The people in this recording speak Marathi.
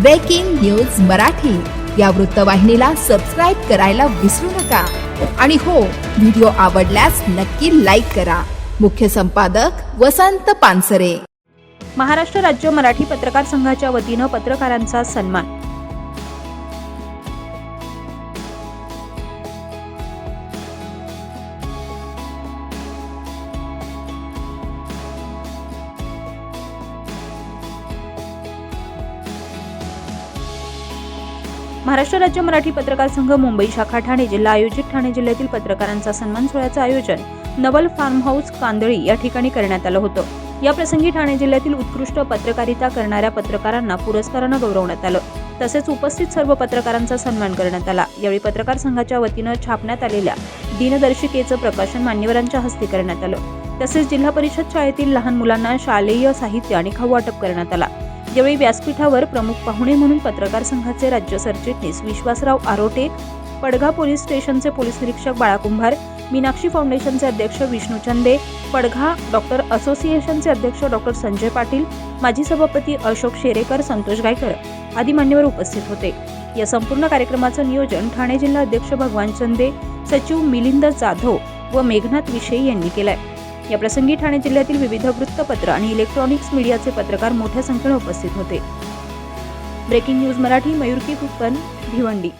ब्रेकिंग न्यूज मराठी या वृत्तवाहिनीला सबस्क्राईब करायला विसरू नका. आणि हो व्हिडिओ आवडल्यास नक्की लाईक करा. मुख्य संपादक वसंत पानसरे. महाराष्ट्र राज्य मराठी पत्रकार संघाच्या वतीनं पत्रकारांचा सन्मान. महाराष्ट्र राज्य मराठी पत्रकार संघ मुंबई शाखा ठाणे जिल्हा आयोजित ठाणे जिल्ह्यातील पत्रकारांचा सन्मान सोहळ्याचं आयोजन नवल फार्म हाऊस कांदळी या ठिकाणी करण्यात आलं होतं. या प्रसंगी ठाणे जिल्ह्यातील उत्कृष्ट पत्रकारिता करणाऱ्या पत्रकारांना पुरस्कारानं गौरवण्यात आलं. तसेच उपस्थित सर्व पत्रकारांचा सन्मान करण्यात आला. यावेळी पत्रकार संघाच्या वतीनं छापण्यात आलेल्या दिनदर्शिकेचं प्रकाशन मान्यवरांच्या हस्ते करण्यात आलं. तसेच जिल्हा परिषद शाळेतील लहान मुलांना शालेय साहित्य आणि खाऊ वाटप करण्यात आला. यावेळी व्यासपीठावर प्रमुख पाहुणे म्हणून पत्रकार संघाचे राज्य सरचिटणीस विश्वासराव आरोटे पडघा पोलीस स्टेशनचे पोलीस निरीक्षक बाळाकुंभार मीनाक्षी फाउंडेशनचे अध्यक्ष विष्णू चंदे पडघा डॉक्टर असोसिएशनचे अध्यक्ष डॉक्टर संजय पाटील माजी सभापती अशोक शेरेकर संतोष गायकर आदी मान्यवर उपस्थित होते. या संपूर्ण कार्यक्रमाचं नियोजन ठाणे जिल्हा अध्यक्ष भगवान चंदे सचिव मिलिंद जाधव व मेघनाथ विषयी यांनी केलाय. या प्रसंगी ठाणे जिल्ह्यातील विविध वृत्तपत्र आणि इलेक्ट्रॉनिक्स मीडियाचे पत्रकार मोठ्या संख्येने उपस्थित होते. ब्रेकिंग न्यूज मराठी मयूरकी कुप्पन भिवंडी.